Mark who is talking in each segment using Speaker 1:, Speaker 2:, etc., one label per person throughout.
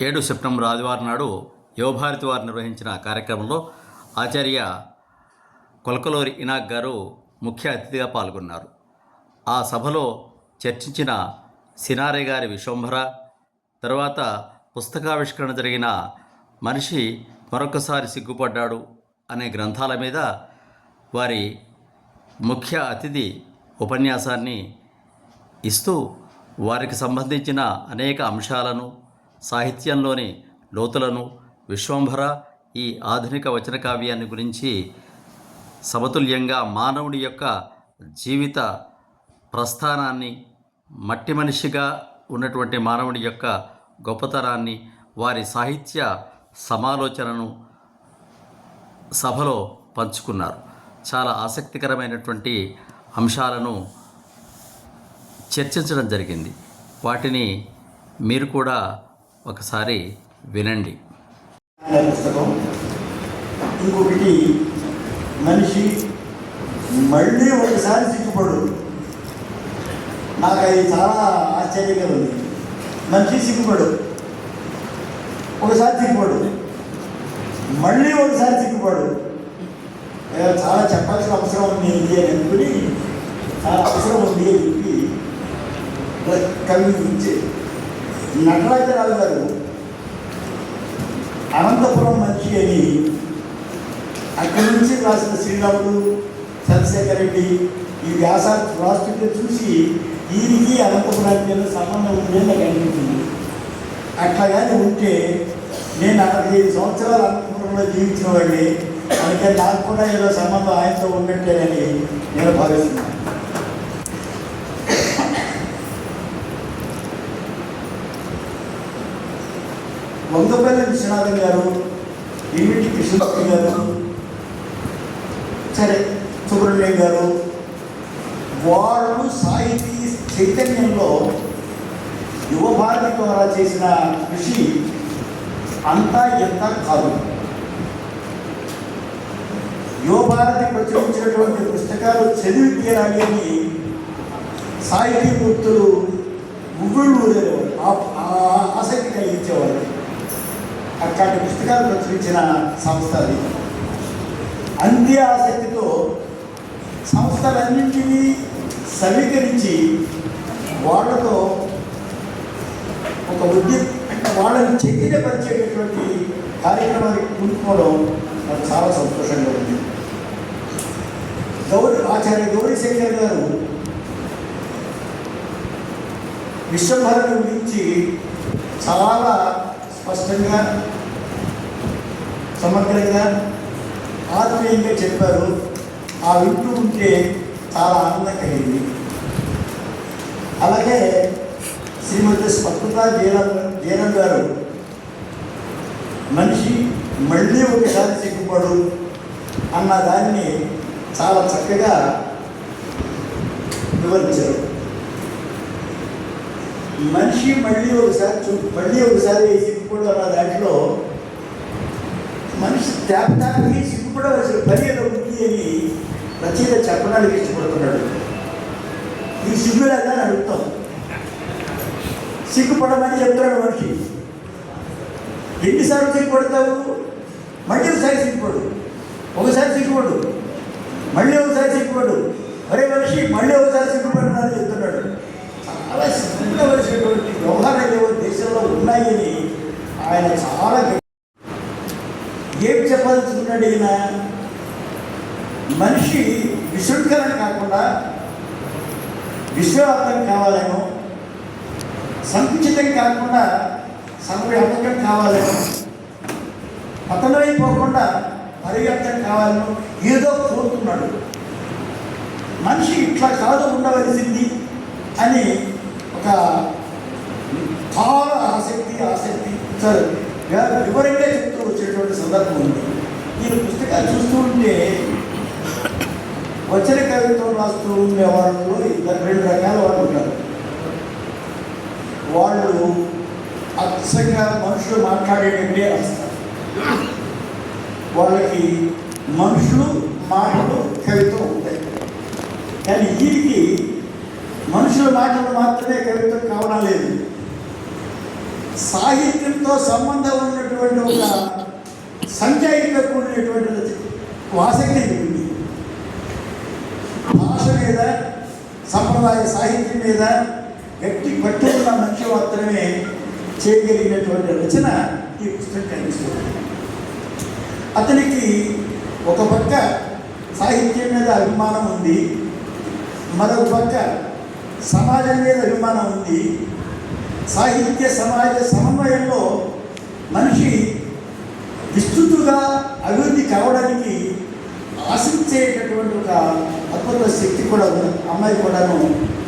Speaker 1: ఏడు సెప్టెంబర్ ఆదివారం నాడు యువభారతి వారు నిర్వహించిన కార్యక్రమంలో ఆచార్య కొలకలూరి ఇనాక్ గారు ముఖ్య అతిథిగా పాల్గొన్నారు. ఆ సభలో చర్చించిన సినారే గారి విశ్వంభర తర్వాత పుస్తకావిష్కరణ జరిగిన మనిషి మరొకసారి సిగ్గుపడ్డాడు అనే గ్రంథాల మీద వారి ముఖ్య అతిథి ఉపన్యాసాన్ని ఇస్తూ వారికి సంబంధించిన అనేక అంశాలను సాహిత్యంలోని లోతులను విశ్వంభర ఈ ఆధునిక వచన కావ్యాన్ని గురించి సమతుల్యంగా మానవుడి యొక్క జీవిత ప్రస్థానాన్ని మట్టి మనిషిగా ఉన్నటువంటి మానవుడి యొక్క గొప్పతనాన్ని వారి సాహిత్య సమాలోచనను సభలో పంచుకున్నారు. చాలా ఆసక్తికరమైనటువంటి అంశాలను చర్చించడం జరిగింది. వాటిని మీరు కూడా ఒకసారి వినండి.
Speaker 2: పుస్తకం ఇంకొకటి మనిషి మళ్ళీ ఒకసారి సిగ్గుపడు. నాకు అది చాలా ఆశ్చర్యంగా ఉంది. మనిషి సిగ్గుపడు. ఒకసారి సిగ్గుపడు. మళ్ళీ ఒకసారి సిగ్గుపడు. చాలా చెప్పాల్సిన అవసరం ఉంది ఇది అని అనుకుని చాలా అవసరం ఉంది అని చెప్పి కవి గురించి నటరాజరావు గారు అనంతపురం మంచి అని అక్కడి నుంచి రాసిన శ్రీరాముడు చంద్రశేఖర్ రెడ్డి ఈ వ్యాసాలు రాస్తుంటే చూసి ఈయనకి అనంతపురానికి సంబంధం ఉందని నాకు అనిపించింది. అట్లా కానీ ఉంటే నేను నలభై ఐదు సంవత్సరాలు అనంతపురంలో జీవించిన వాడిని అందుకే నాకు కూడా ఏదో సంబంధం ఆయనతో ఉన్నట్టేనని నేను భావిస్తున్నాను. వంగపల్లి విశ్వనాథన్ గారు ఈమిటి కృష్ణభక్తి గారు సరే సుబ్రహ్మణ్యం గారు వాళ్ళు సాహితీ చైతన్యంలో యువభారతి ద్వారా చేసిన కృషి అంతా ఎంత కాదు. యువభారతి ప్రచురించినటువంటి పుస్తకాలు చదివి తీరాలి అని సాహితీ మూర్తులు గుగ్గుళ్ళు ఆ- ఆసక్తి కలిగించేవారు అట్లాంటి పుస్తకాలు ప్రచురించిన సంస్థ అది. అంతే ఆసక్తితో సంస్థలన్నింటినీ సమీకరించి వాళ్ళతో ఒక ఉద్యమం అంటే వాళ్ళని చైతన్యపరిచేటటువంటి కార్యక్రమానికి కూర్చుకోవడం నాకు చాలా సంతోషంగా ఉంది. గౌరీ ఆచార్య గౌరీ శంకర్ గారు విశ్వభారతి గురించి చాలా స్పష్టంగా సమగ్రంగా ఆత్మీయంగా చెప్పారు. ఆ వింటూ ఉంటే చాలా ఆనందం కలిగింది అలాగే శ్రీమతి స్పష్టత జీరం జీరం గారు మనిషి మళ్ళీ ఒకసారి సిగ్గుపడు అన్న దాన్ని చాలా చక్కగా వివరించారు. మనిషి మళ్ళీ ఒకసారి చూ మళ్ళీ ఒకసారి సిగ్గుపడు అన్న దాంట్లో. మనిషి త్యాగడానికి సిగ్గుపడవలసిన పని ఏదో ఉంది అని రచయిత చెప్పడానికి ఇష్టపడుతున్నాడు. ఈ సిగ్గులేదా అని అడుగుతాం సిగ్గుపడమని చెప్తున్నాడు మనిషి. ఎన్నిసార్లు సిగ్గుపడతావు? మళ్ళీ ఒకసారి సిగ్గుపడు. ఒకసారి సిగ్గుపడు. మళ్ళీ ఒకసారి సిగ్గుపడు. అరే మనిషి మళ్ళీ ఒకసారి సిగ్గుపడుతున్నాను చెప్తున్నాడు. చాలా సిగ్గుపడవలసినటువంటి వ్యవహారాలు ఏవో దేశంలో ఉన్నాయని ఆయన చాలా ఏం చెప్పదలుచుకున్నాడు ఈయన? మనిషి విశృంఖలన కాకుండా విశ్వవ్యాప్తం కావాలేమో సంకుచితం కాకుండా సమవ్యాపకం కావాలేమో పతనమైపోకుండా పరివ్యాప్తం కావాలను ఏదో కోరుతున్నాడు. మనిషి ఇట్లా కాదు ఉండవలసింది అని ఒక చాలా ఆసక్తి ఆసక్తి సార్ వి- వివరంగా చెప్తూ వచ్చేటువంటి సందర్భం ఉంది ఈ పుస్తకాలు చూస్తూ ఉంటే వచ్చిన కవిత్వం రాస్తూ ఉండే వాళ్ళలో ఇద్దరు రెండు రకాల వాళ్ళు ఉంటారు. వాళ్ళు అచ్చంగా మనుషులు మాట్లాడేటట్టే రాస్తారు. వాళ్ళకి మనుషులు మాటలు కవిత్వం ఉంటాయి. కానీ వీరికి మనుషుల మాటలు మాత్రమే కవిత్వం కావడం లేదు. సాహిత్యంతో సంబంధం ఉన్నటువంటి ఒక సంఖ్యాయుతో కూడినటువంటి ఆసక్తి ఉంది. భాష మీద సంప్రదాయ సాహిత్యం మీద వ్యక్తి పట్టు మంచి మనిషి మాత్రమే చేయగలిగినటువంటి రచన ఈ పుస్తకం కనిపిస్తుంది. అతనికి ఒక పక్క సాహిత్యం మీద అభిమానం ఉంది. మరొక పక్క సమాజం మీద అభిమానం ఉంది. సాహిత్య సమాజ సమన్వయంలో మనిషి విస్తృతుగా అభివృద్ధి కావడానికి ఆశించేటటువంటి ఒక అద్భుత శక్తి కూడా ఉంది అమ్మాయి కూడాను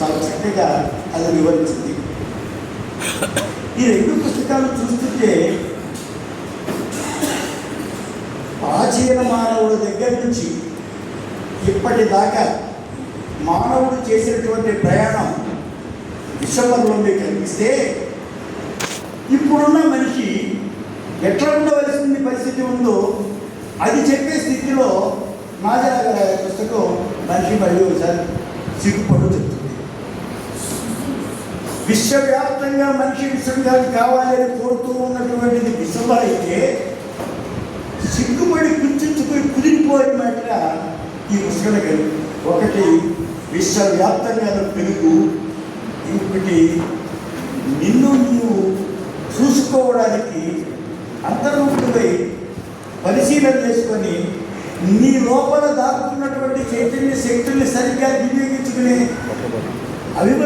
Speaker 2: చాలా చక్కగా అది వివరించింది. ఈ రెండు పుస్తకాలు చూస్తుంటే ప్రాచీన మానవుడి దగ్గర నుంచి ఇప్పటిదాకా మానవుడు చేసినటువంటి ప్రయాణం విశ్వంలో కనిపిస్తే ఇప్పుడున్న మనిషి ఎట్లా ఉండవలసిన పరిస్థితి ఉందో అది చెప్పే స్థితిలో నాజరాగ పుస్తకం మనిషి మళ్ళీ ఒకసారి సిగ్గుపడు చెప్తుంది. విశ్వవ్యాప్తంగా మనిషి విశ్వంగా కావాలని కోరుతూ ఉన్నటువంటిది విశ్వం అయితే సిగ్గుపడి కుంచుకుని కుదిరిపోయిన మాట ఈ పుస్తకం ఒకటి విశ్వవ్యాప్తంగా పెరుగు ఇంకొకటి నిన్ను నువ్వు చూసుకోవడానికి అంతర్ముఖుడిపై పరిశీలన చేసుకొని నీ లోపల దాక్కున్నటువంటి చైతన్య శక్తుల్ని సరిగ్గా వినియోగించుకునే అభిమ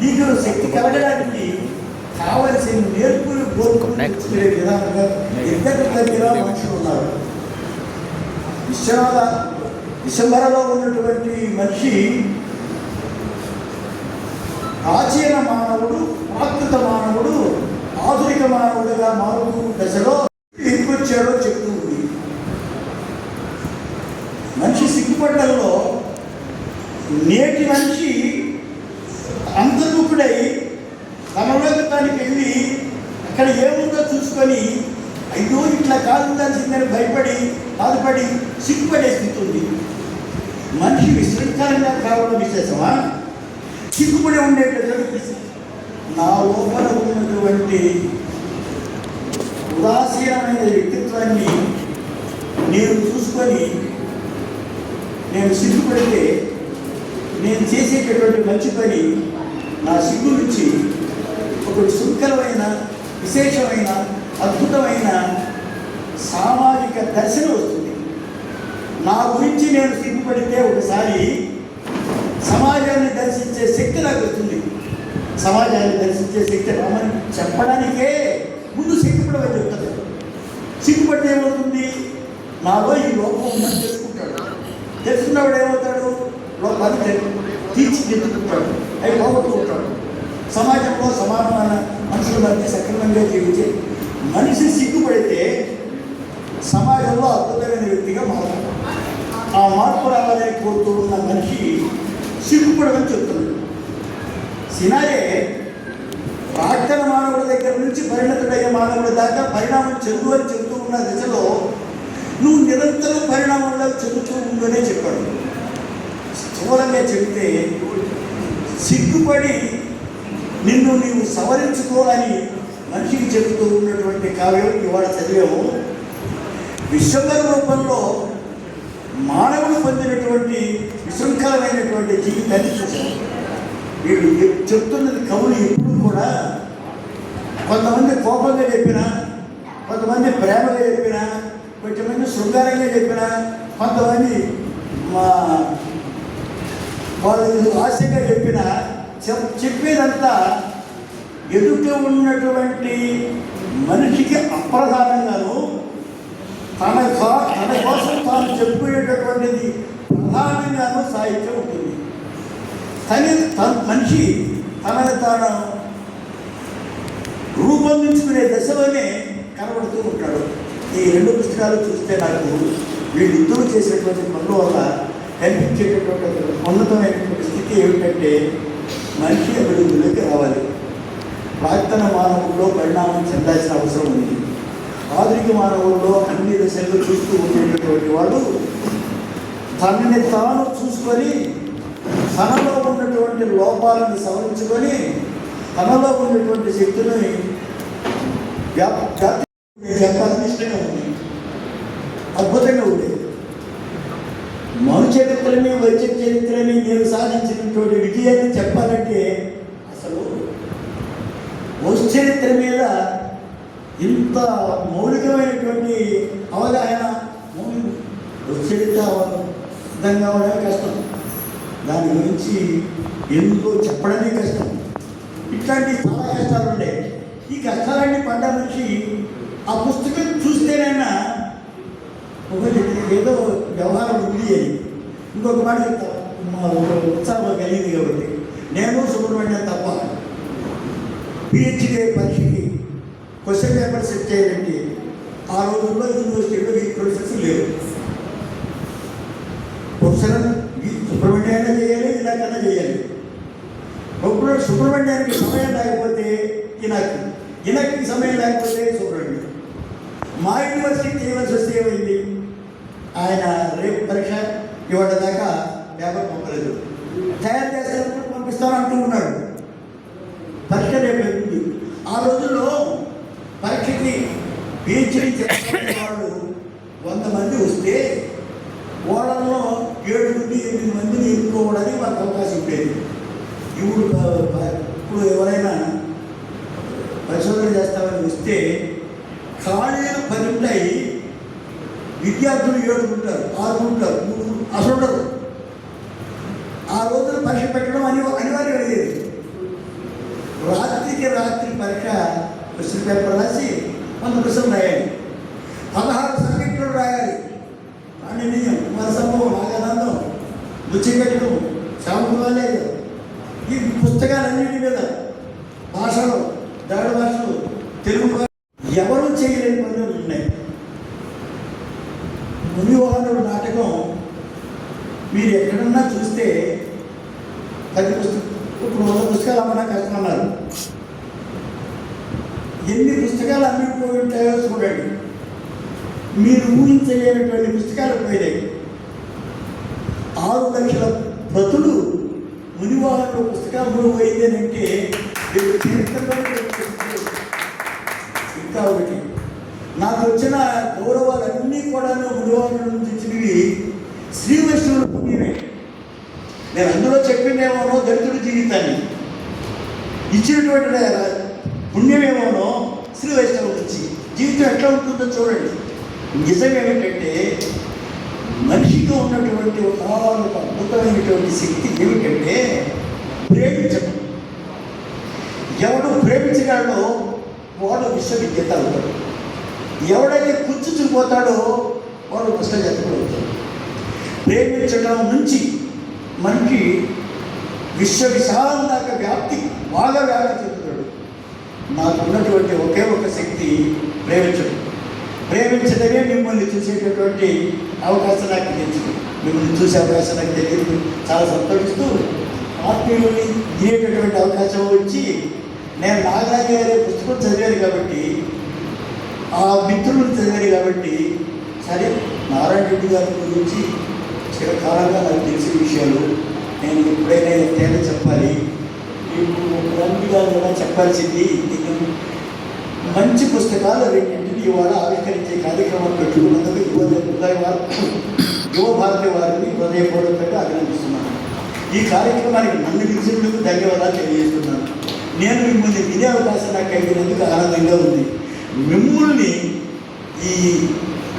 Speaker 2: నీకు శక్తి కలగడానికి కావలసిన నేర్పులు కోరుకునే విధానంగా ఇద్దరి దగ్గర మనుషులు ఉన్నారు. విశ్వనాథ విశ్వంభరలో ఉన్నటువంటి మనిషి ప్రాచీన మానవుడు ప్రాకృత మానవుడు ఆధునిక మానవుడిగా మారుతూ దశలో ఎదుకొచ్చాడో చెప్తూ ఉంది. మనిషి సిగ్గుపడ్డల్లో నేటి మనిషి అంతర్ముఖుడై తనలోకానికి వెళ్ళి అక్కడ ఏముందో చూసుకొని అయ్యో ఇట్లా కాదుందాల్సిందని భయపడి బాధపడి సిగ్గుపడే స్థితి ఉంది. మనిషి విశృంఖలంగా కావడం విశేషమా? సిగ్గుపడి ఉండేటటువంటి నా లోపల ఉన్నటువంటి ఉదాసీనమైన వ్యక్తిత్వాన్ని నేను చూసుకొని నేను సిగ్గుపడితే నేను చేసేటటువంటి మంచి పని నా సిగ్గు నుంచి ఒక సుంకరమైన విశేషమైన అద్భుతమైన సామాజిక దర్శనం వస్తుంది. నా గురించి నేను సిగ్గుపడితే ఒకసారి సమాజాన్ని దర్శించే శక్తి నాకు వస్తుంది. సమాజాన్ని దర్శించే శక్తి రామని చెప్పడానికే ముందు సిగ్గుపడమని చెప్తుంది సిగ్గుపడితే ఏమవుతుంది? నాలో ఈ లోపం ఉందని తెలుసుకుంటాడు. తెలుసుకున్నవాడు ఏమవుతాడు? లోపాన్ని తీర్చిదిద్దుకుంటాడు. అవి పోగొట్టుకుంటాడు. సమాజంలో సమానమైన మనుషుల మధ్య సక్రమంగా జీవించే మనిషి సిగ్గుపడితే సమాజంలో అద్భుతమైన వ్యక్తిగా మారుతాడు. ఆ మార్పు రావాలని కోరుతూ ఉన్న మనిషి సిగ్గుపడమని చెప్తున్నాడు సినారే ప్రార్థన మానవుడి దగ్గర నుంచి పరిణతుడయ్యే మానవుడి దాకా పరిణామం చెందు అని చెబుతూ ఉన్న దశలో నువ్వు నిరంతరం పరిణామంలో చెబుతూ ఉందనే చెప్పాడు. స్థూలంగా చెబితే సిగ్గుపడి నిన్ను నీవు సవరించుకో అని మనిషికి చెబుతూ ఉన్నటువంటి కావ్యం ఇవాళ చదివాము. విశ్వంగర రూపంలో మానవుడు పొందినటువంటి విశృంఖలమైనటువంటి జీవితాన్ని చూశారు. వీడు చెప్తున్నది కవులు ఎప్పుడు కూడా కొంతమంది కోపంగా చెప్పినా కొంతమంది ప్రేమగా చెప్పినా కొంతమంది శృంగారంగా చెప్పినా కొంతమంది మా వాళ్ళు ఆశగా చెప్పినా చెప్ చెప్పేదంతా ఎదుట ఉన్నటువంటి మనిషికి అప్రధానంగాను తన తన కోసం తాను చెప్పుకునేటటువంటిది ప్రధానంగాను సాహిత్యం ఉంటుంది. తని తన మనిషి తనని తాను రూపొందించుకునే దశలోనే కనబడుతూ ఉంటాడు. ఈ రెండు పుస్తకాలు చూస్తే నాకు వీళ్ళిద్దరూ చేసేటువంటి పనుల వల్ల కనిపించేటటువంటి ఉన్నతమైనటువంటి స్థితి ఏమిటంటే మనిషి అభివృద్ధిలోకి రావాలి. ప్రాక్తన మానవుల్లో పరిణామం చెందాల్సిన అవసరం ఉంది. ఆధునిక మానవుల్లో అన్ని దశల్లో చూస్తూ ఉండేటటువంటి వాడు తనని తాను చూసుకొని తనలో ఉన్నటువంటి లోపాలను సవరించుకొని తనలో ఉన్నటువంటి శక్తులని వ్యాప్ ఉంది. అద్భుతంగా ఉండేది మను చరిత్రని వైద్య చరిత్రని నేను సాధించినటువంటి విజయాన్ని చెప్పాలంటే అసలు వంశ చరిత్ర మీద ఇంత మౌలికమైనటువంటి అవగాహన వంశ చరిత్ర అర్థం కావడమే కష్టం. దాని గురించి ఎందుకో చెప్పడమే కష్టం. ఇట్లాంటి చాలా కష్టాలు ఉండే. ఈ కష్టాలన్నీ పడ్డ మనిషి ఆ పుస్తకం చూస్తేనైనా ఒకటి ఏదో వ్యవహారం ఉంది అని. ఇంకొక మాట చెప్తా. మా ఉత్సాహం కలిగింది కాబట్టి. నేను సుబ్రహ్మణ్యం తప్ప పిహెచ్డి పరీక్షకి క్వశ్చన్ పేపర్ సెట్ చేయాలంటే ఆ రోజుల్లో యూనివర్సిటీలో ఈ ప్రొఫెసర్స్ లేవు. ప్రొఫెసర్ ఈ సుబ్రహ్మణ్యాన్ని చేయాలి ఇలాగన్నా చేయాలి. ఇప్పుడు సుబ్రహ్మణ్యానికి సమయం లేకపోతే ఇనక్ ఇనక్కి సమయం లేకపోతే సుబ్రహ్మణ్యం. మా యూనివర్సిటీ చేయవలసి వస్తే ఏమైంది? ఆయన రేపు పరీక్ష ఇవాళ దాకా పేపర్ పంపలేదు. తయారు చేసేటప్పుడు పంపిస్తాను అంటూ ఉన్నాడు. పరీక్ష రేపు ఆ రోజుల్లో పరీక్షకి పిహెచ్డీ చేస్తున్న వాళ్ళు వంద మంది వస్తే వాళ్ళలో ఏడు నుండి ఎనిమిది మందిని ఎన్నుకోవడానికి మాకు అవకాశం ఉండేది ఇప్పుడు ప- ప- ఇప్పుడు ఎవరైనా పరిశోధన చేస్తామని వస్తే ఖాళీలు పది ఉంటాయి విద్యార్థులు ఏడు ఉంటారు ఆరు ఉంటారు మూడు అసలు ఉండదు ఆ రోజున పరీక్ష పెట్టడం అని అనివార్యం అయ్యేది రాత్రికి రాత్రి పరీక్ష క్వశ్చన్ పేపర్ రాసి వంద క్వశ్చన్ రాయాలి. పదహారు సబ్జెక్టులు రాయాలి. పాండినీయం కుమారసంభవం నాగానందం రుచికట్టడం శాంపులేదు ఈ పుస్తకాలన్నింటి మీద భాషలు ద్రావిడ భాషలు తెలుగు ఎవరు చేయలేని పనులు ఉన్నాయి. మునివాహనుడు నాటకం మీరు ఎక్కడన్నా చూస్తే పది పుస్తకం ఇప్పుడు వంద పుస్తకాలు అమ్మన్నా కష్టమన్నారు. ఎన్ని పుస్తకాలు అమ్మిపోయి ఉంటాయో చూడండి. మీరు ఊహించలేనటువంటి పుస్తకాలు పోయినాయి. ఆరు లక్షల ప్రతులు మునివాహనుడు పుస్తకాలు పోయిందనంటే ఇంకా ఒకటి నాకు వచ్చిన గౌరవాలన్నీ కూడాను మునివాహనుడు నుంచి వచ్చినవి శ్రీ వైష్ణవుల పుణ్యమే నేను అందులో చెప్పిందేమోనో దళితుడి జీవితాన్ని ఇచ్చినటువంటి పుణ్యమేమోనో శ్రీ వైష్ణవం నుంచి జీవితం ఎట్లా ఉంటుందో చూడండి. నిజం ఏమిటంటే మనిషికి ఉన్నటువంటి ఒక అద్భుతమైనటువంటి శక్తి ఏమిటంటే ప్రేమించడం ఎవడు ప్రేమించగాడో వాడు విశ్వవిద్యత అవుతాడు. ఎవడైతే కూర్చుచుకుపోతాడో వాడు కష్టజాతకుడు అవుతాడు. ప్రేమించడం నుంచి మనకి విశ్వ విశాలం దాకా వ్యాప్తి బాగా వ్యాప్తి చెందుతాడు నాకు ఉన్నటువంటి ఒకే ఒక శక్తి ప్రేమించడం. ప్రేమించడమే మిమ్మల్ని చూసేటటువంటి అవకాశం నాకు తెలియదు మిమ్మల్ని చూసే అవకాశం నాకు తెలియదు చాలా సంతోషిస్తూ ఆత్మీయుని వినేటటువంటి అవకాశం వచ్చి నేను నాగరాజు గారి పుస్తకం చదివాను కాబట్టి ఆ మిత్రులను చదివాను కాబట్టి సరే నారాయణ రెడ్డి గారి గురించి చిరకాలంగా నాకు తెలిసిన విషయాలు నేను ఎప్పుడైనా తేడా చెప్పాలి. గారు కూడా చెప్పాల్సింది మంచి పుస్తకాలు రెండింటిని ఇవాళ ఆవిష్కరించే కార్యక్రమం పెట్టుకున్నందుకు యువ హృదయ వారు యువ భారతి వారిని హృదయపూర్వకంగా అభినందిస్తున్నాను. ఈ కార్యక్రమానికి నన్ను పిలిచినందుకు ధన్యవాదాలు తెలియజేస్తున్నాను. నేను మిమ్మల్ని వినే అవకాశం నాకు కలిగినందుకు ఆనందంగా ఉంది. మిమ్మల్ని ఈ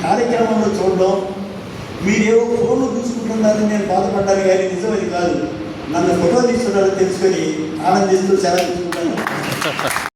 Speaker 2: కార్యక్రమంలో చూడడం మీరేవో ఫోన్లు చూసుకుంటున్నారని నేను బాధపడ్డాను కానీ నిజమది కాదు. నన్ను ఫోటో తీస్తున్నారని తెలుసుకొని ఆనందిస్తూ సెలవు తీసుకుంటాను.